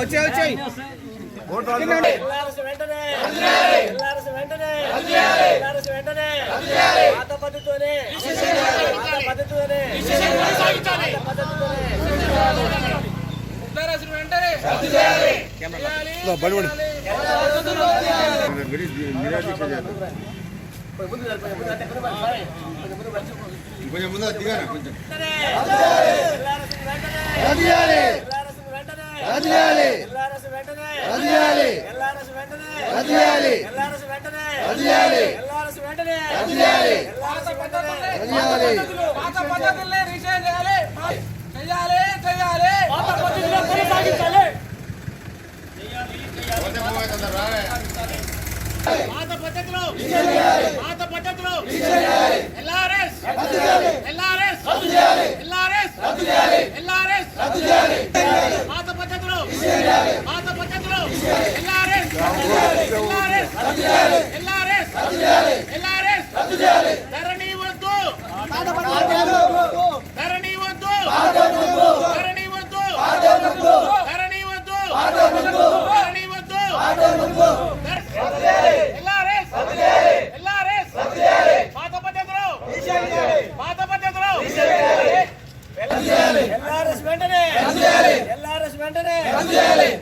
వచ్చాయి వచ్చాయి పద్ధతితోనే. కొంచెం ముందు దిగారా కొంచెం ఎల్ఆర్ఎస్ వెంటనే. ఎల్ఆర్ఎస్ వెంటనే. ఎల్ఆర్ఎస్ వెంటనే. ఎల్ఆర్ఎస్ వెంటనే. ఎల్ఆర్ఎస్ వెంటనే ఎల్ఆర్ఎస్ వెంటనే. ఎల్ఆర్ఎస్ వెంటనే పాత పద్ధతులనే రీసైన్ చేయాలి. చేయాలి చేయాలి. పాత పద్ధతిలో కొనసాగించాలి. పాత పద్ధతిలో. పాత పద్ధతిలో. ఎల్ఆర్ఎస్. ఎల్ఆర్ఎస్. ఎల్ఆర్ఎస్. ఎల్ఆర్ఎస్ పాత పద్ధతిలో పాత పద్ధతిలో LRS LRS LRS LRS Dharani వద్దు ధరణి వద్దు ధరణి వద్దు ధరణి వద్దు ధరణి వద్దు ఎల్ఆర్ఎస్ ఎల్ఆర్ఎస్ పాత పద్ధతిలో పాత పద్ధతిలో ఎల్ఆర్ఎస్ వెంటనే ఎల్ఆర్ఎస్ వెంటనే.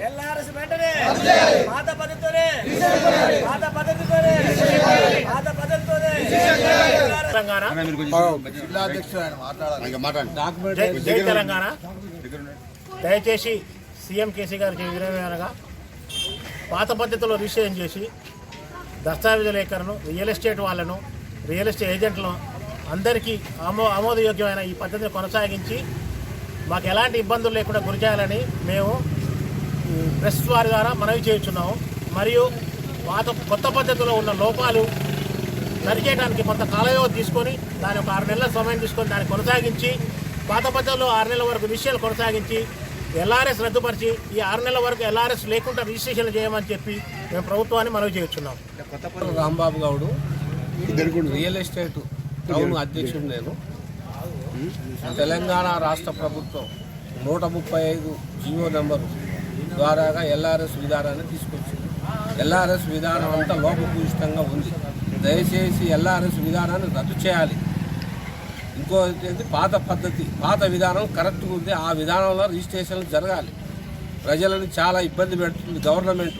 ఎల్ఆర్ఎస్ వెంటనే. పాత పద్ధతితోనే. పాత పద్ధతితోనే. పాత పద్ధతితోనే. తెలంగాణ? ఇంకా మాట్లాడండి. జై జై తెలంగాణ. దయచేసి సీఎం కేసీ గారికి వినగా పాత పద్ధతిలో రిజిస్ట్రేషన్ చేసి దస్తావేజుల లేఖలను రియల్ ఎస్టేట్ వాళ్ళను రియల్ ఎస్టేట్ ఏజెంట్లను అందరికీ ఆమో ఆమోదయోగ్యమైన ఈ పద్ధతిని కొనసాగించి మాకు ఎలాంటి ఇబ్బందులు లేకుండా గురి చేయాలని మేము ప్రెస్ వారి ద్వారా మనవి చేయుచున్నాము. మరియు పాత కొత్త పద్ధతిలో ఉన్న లోపాలు సరిచేయడానికి కొంత కాలయోగం తీసుకొని దాని ఒక ఆరు నెలల సమయం తీసుకొని దాన్ని కొనసాగించి పాత పద్ధతిలో ఆరు నెలల వరకు విషయాలు కొనసాగించి ఎల్ఆర్ఎస్ రద్దుపరిచి ఈ ఆరు నెలల వరకు ఎల్ఆర్ఎస్ లేకుండా రిజిస్ట్రేషన్ చేయమని చెప్పి మేము ప్రభుత్వాన్ని మనవి చేస్తున్నాం Rambabu Goud real estate town అధ్యక్షుడు నేను. తెలంగాణ రాష్ట్ర ప్రభుత్వం నూట ముప్పై ఐదు జియో నెంబరు ద్వారాగా ఎల్ఆర్ఎస్ విధానాన్ని తీసుకొచ్చింది. ఎల్ఆర్ఎస్ విధానం అంతా లోపభూయిష్టంగా ఉంది. దయచేసి ఎల్ఆర్ఎస్ విధానాన్ని రద్దు చేయాలి. ఇంకోటి పాత పద్ధతి పాత విధానం కరెక్ట్గా ఉంది ఆ విధానంలో రిజిస్ట్రేషన్లు జరగాలి. ప్రజలను చాలా ఇబ్బంది పెడుతుంది గవర్నమెంట్.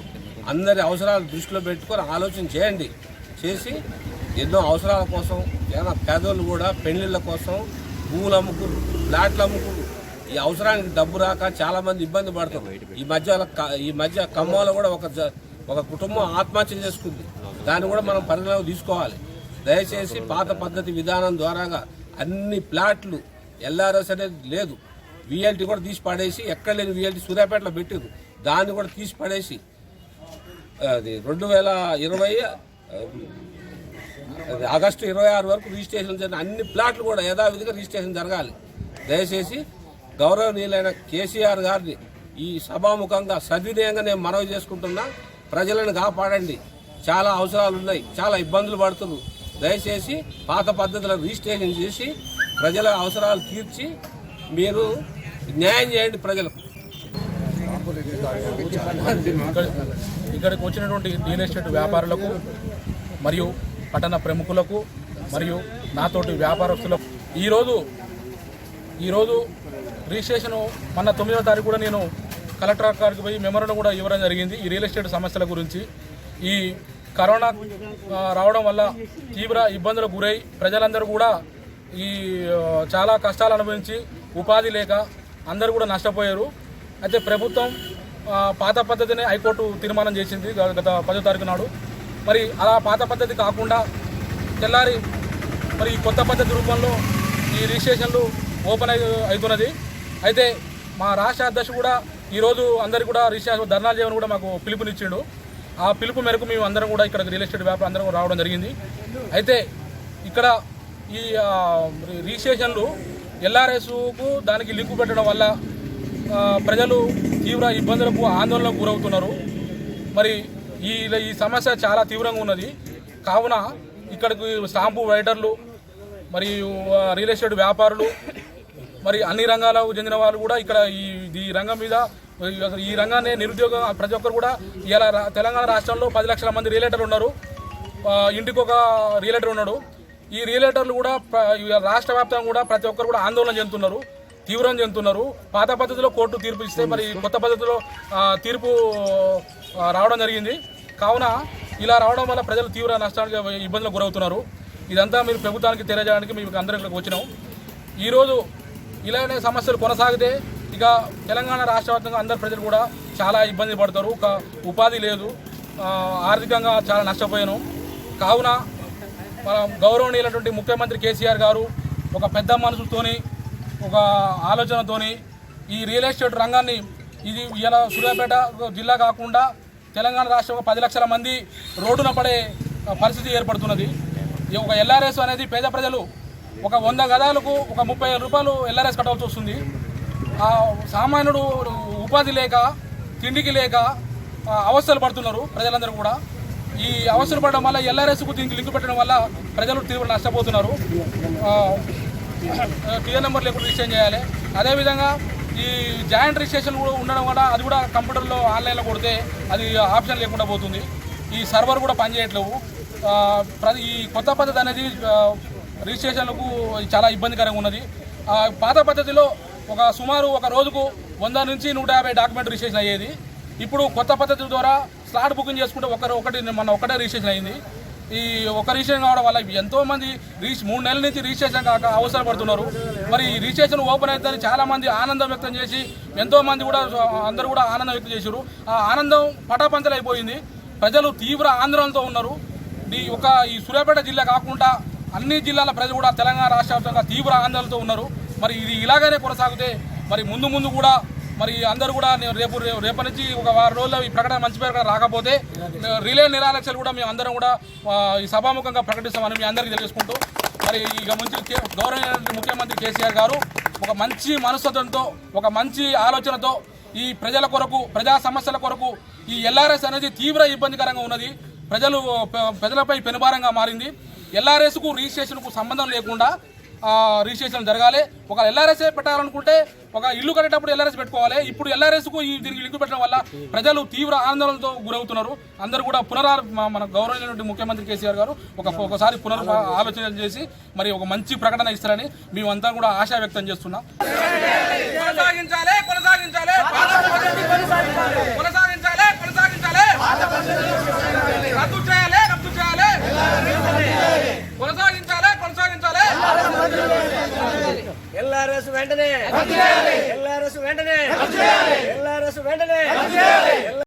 అందరి అవసరాలు దృష్టిలో పెట్టుకొని ఆలోచన చేయండి. చేసి ఎన్నో అవసరాల కోసం ఏమైనా పేదోళ్ళు కూడా పెళ్ళిళ్ళ కోసం భూములు అమ్ముకురు ఫ్లాట్లు అమ్ముకురు ఈ అవసరానికి డబ్బు రాక చాలా మంది ఇబ్బంది పడుతున్నారు ఈ మధ్య ఈ మధ్య ఖమ్మంలో కూడా ఒక ఒక కుటుంబం ఆత్మహత్య చేసుకుంది. దాన్ని కూడా మనం పరిగణలోకి తీసుకోవాలి. దయచేసి పాత పద్ధతి విధానం ద్వారాగా అన్ని ప్లాట్లు ఎల్ఆర్ఎస్ అనేది లేదు. విఎల్టీ కూడా తీసి పడేసి ఎక్కడ లేని విఎల్టీ సూర్యాపేటలో పెట్టారు దాన్ని కూడా తీసి పడేసి అది రెండు వేల ఇరవై ఆగస్టు ఇరవై ఆరు వరకు రిజిస్ట్రేషన్ జరిగిన అన్ని ప్లాట్లు కూడా యథావిధిగా రిజిస్ట్రేషన్ జరగాలి. దయచేసి గౌరవనీయులైన కేసీఆర్ గారిని ఈ సభాముఖంగా సద్వినయంగా నేను మనవి చేసుకుంటున్నా ప్రజలను కాపాడండి. చాలా అవసరాలు ఉన్నాయి చాలా ఇబ్బందులు పడుతున్నారు. దయచేసి పాత పద్ధతులను రిజిస్ట్రేషన్ చేసి ప్రజల అవసరాలు తీర్చి మీరు న్యాయం చేయండి ప్రజలకు. ఇక్కడికి వచ్చినటువంటి రియల్ ఎస్టేట్ వ్యాపారులకు మరియు పట్టణ ప్రముఖులకు మరియు నాతోటి వ్యాపారస్తులకు ఈరోజు ఈరోజు రిజిస్ట్రేషన్ మొన్న తొమ్మిదవ తారీఖు కూడా నేను కలెక్టర్ గారికి పోయి మెమోరం కూడా ఇవ్వడం జరిగింది. ఈ రియల్ ఎస్టేట్ సమస్యల గురించి. ఈ కరోనా రావడం వల్ల తీవ్ర ఇబ్బందులకు గురై ప్రజలందరూ కూడా ఈ చాలా కష్టాలు అనుభవించి ఉపాధి లేక అందరూ కూడా నష్టపోయారు. అయితే ప్రభుత్వం పాత పద్ధతిని హైకోర్టు తీర్మానం చేసింది గత పదో తారీఖు నాడు. మరి అలా పాత పద్ధతి కాకుండా తెల్లారి మరి ఈ కొత్త పద్ధతి రూపంలో ఈ రిజిస్ట్రేషన్లు ఓపెన్ అవుతున్నది. అయితే మా రాష్ట్ర అధ్యక్షుడు కూడా ఈరోజు అందరికీ కూడా రిజిస్ట్రేషన్ ధర్నాలు చేయమని కూడా మాకు పిలుపునిచ్చిండు. ఆ పిలుపు మేరకు మేము అందరం కూడా ఇక్కడ రియల్ ఎస్టేట్ వ్యాపారం అందరం రావడం జరిగింది. అయితే ఇక్కడ ఈ రిజిస్ట్రేషన్లు ఎల్ఆర్ఎస్కు దానికి లింకు పెట్టడం వల్ల ప్రజలు తీవ్ర ఇబ్బందులకు ఆందోళనకు గురవుతున్నారు. మరి ఈ ఈ సమస్య చాలా తీవ్రంగా ఉన్నది. కావున ఇక్కడికి స్టాంపు రైటర్లు మరియు రియల్ ఎస్టేట్ వ్యాపారులు మరి అన్ని రంగాలకు చెందిన వాళ్ళు కూడా ఇక్కడ ఈ ఈ రంగం మీద ఈ రంగాన్ని నిరుద్యోగం ప్రతి ఒక్కరు కూడా ఇలా తెలంగాణ రాష్ట్రంలో పది లక్షల మంది రియలేటర్లు ఉన్నారు. ఇంటికి ఒక రియలేటర్ ఉన్నాడు. ఈ రియలేటర్లు కూడా రాష్ట్ర వ్యాప్తంగా కూడా ప్రతి ఒక్కరు కూడా ఆందోళన చెందుతున్నారు. తీవ్రం చెందుతున్నారు. పాత పద్ధతిలో కోర్టు తీర్పు ఇస్తే మరి కొత్త పద్ధతిలో తీర్పు రావడం జరిగింది. కావున ఇలా రావడం వల్ల ప్రజలు తీవ్ర నష్టానికి ఇబ్బందులకు గురవుతున్నారు. ఇదంతా మీరు ప్రభుత్వానికి తెలియజేయడానికి మీకు అందరం ఇక్కడికి వచ్చినాం. ఈరోజు ఇలానే సమస్యలు కొనసాగితే ఇక తెలంగాణ రాష్ట్ర వ్యాప్తంగా అందరు ప్రజలు కూడా చాలా ఇబ్బంది పడతారు. ఒక ఉపాధి లేదు. ఆర్థికంగా చాలా నష్టపోయాను. కావున మన గౌరవనీయులటువంటి ముఖ్యమంత్రి కేసీఆర్ గారు ఒక పెద్ద మనసుతోని ఒక ఆలోచనతోని ఈ రియల్ ఎస్టేట్ రంగాన్ని ఇది ఇలా సూర్యాపేట జిల్లా కాకుండా తెలంగాణ రాష్ట్రంలో పది లక్షల మంది రోడ్డున పడే పరిస్థితి ఏర్పడుతున్నది. ఈ ఒక ఎల్ఆర్ఎస్ అనేది పేద ప్రజలు ఒక వంద గదాలకు ఒక ముప్పై రూపాయలు ఎల్ఆర్ఎస్ కట్టవలసి వస్తుంది. ఆ సామాన్యుడు ఉపాధి లేక తిండికి లేక అవస్థలు పడుతున్నారు ప్రజలందరూ కూడా. ఈ అవస్థలు పడడం వల్ల ఎల్ఆర్ఎస్కు దీనికి లింక్ పెట్టడం వల్ల ప్రజలు తీవ్ర నష్టపోతున్నారు. క్లియర్ నెంబర్ లేకుండా రిజిస్ట్రేషన్ చేయాలి. అదేవిధంగా ఈ జాయింట్ రిజిస్ట్రేషన్ కూడా ఉండడం వల్ల అది కూడా కంప్యూటర్లో ఆన్లైన్లో కొడితే అది ఆప్షన్ లేకుండా పోతుంది. ఈ సర్వర్ కూడా పనిచేయట్లేవు ప్రతి ఈ కొత్త పద్ధతి అనేది రిజిస్ట్రేషన్లకు చాలా ఇబ్బందికరంగా ఉన్నది. పాత పద్ధతిలో ఒక సుమారు ఒక రోజుకు వంద నుంచి నూట యాభై డాక్యుమెంట్ రిజిస్ట్రేషన్ అయ్యేది. ఇప్పుడు కొత్త పద్ధతి ద్వారా స్లాట్ బుకింగ్ చేసుకుంటే ఒకరు ఒకటి మన ఒకటే రిజిస్ట్రేషన్ అయింది. ఈ ఒక రిజిస్ట్రేషన్ కావడం వల్ల ఎంతో మంది రిజిస్ మూడు నెలల నుంచి రిజిస్ట్రేషన్ కాక అవసరపడుతున్నారు. మరి ఈ రిజిస్ట్రేషన్ ఓపెన్ అవుతుందని చాలా మంది ఆనందం వ్యక్తం చేసి ఎంతో మంది కూడా అందరూ కూడా ఆనందం వ్యక్తం చేశారు ఆ ఆనందం పటాపంచలైపోయింది. ప్రజలు తీవ్ర ఆందోళనతో ఉన్నారు. ఈ ఒక ఈ సూర్యాపేట జిల్లా కాకుండా అన్ని జిల్లాల ప్రజలు కూడా తెలంగాణ రాష్ట్ర తీవ్ర ఆందోళనతో ఉన్నారు. మరి ఇది ఇలాగనే కొనసాగితే మరి ముందు ముందు కూడా మరి అందరూ కూడా నేను రేపు రేపటి నుంచి ఒక వారం రోజుల్లో ఈ ప్రకటన మంచి పేరు రాకపోతే రిలే నిరాలక్ష్యాలు కూడా మేము అందరం కూడా ఈ సభాముఖంగా ప్రకటిస్తామని మీ అందరికీ తెలియజేసుకుంటూ మరి ఇక ముందు గౌరవ ముఖ్యమంత్రి కేసీఆర్ గారు ఒక మంచి మనస్తత్వంతో ఒక మంచి ఆలోచనతో ఈ ప్రజల కొరకు ప్రజా సమస్యల కొరకు ఈ ఎల్ఆర్ఎస్ అనేది తీవ్ర ఇబ్బందికరంగా ఉన్నది. ప్రజలు ప్రజలపై పెనుభారంగా మారింది. ఎల్ఆర్ఎస్కు రిజిస్ట్రేషన్కు సంబంధం లేకుండా రిజిస్ట్రేషన్ జరగాలి. ఒక ఎల్ఆర్ఎస్ పెట్టాలనుకుంటే ఒక ఇల్లు కట్టేటప్పుడు ఎల్ఆర్ఎస్ పెట్టుకోవాలి. ఇప్పుడు ఎల్ఆర్ఎస్కు ఈ దీనికి లింక్ పెట్టడం వల్ల ప్రజలు తీవ్ర ఆందోళనతో గురవుతున్నారు. అందరూ కూడా పునరార్ మన గౌరవమైనటువంటి ముఖ్యమంత్రి కేసీఆర్ గారు ఒక ఒకసారి పునర్ ఆలోచన చేసి మరి ఒక మంచి ప్రకటన ఇస్తారని మేమంతా కూడా ఆశా వ్యక్తం చేస్తున్నాం.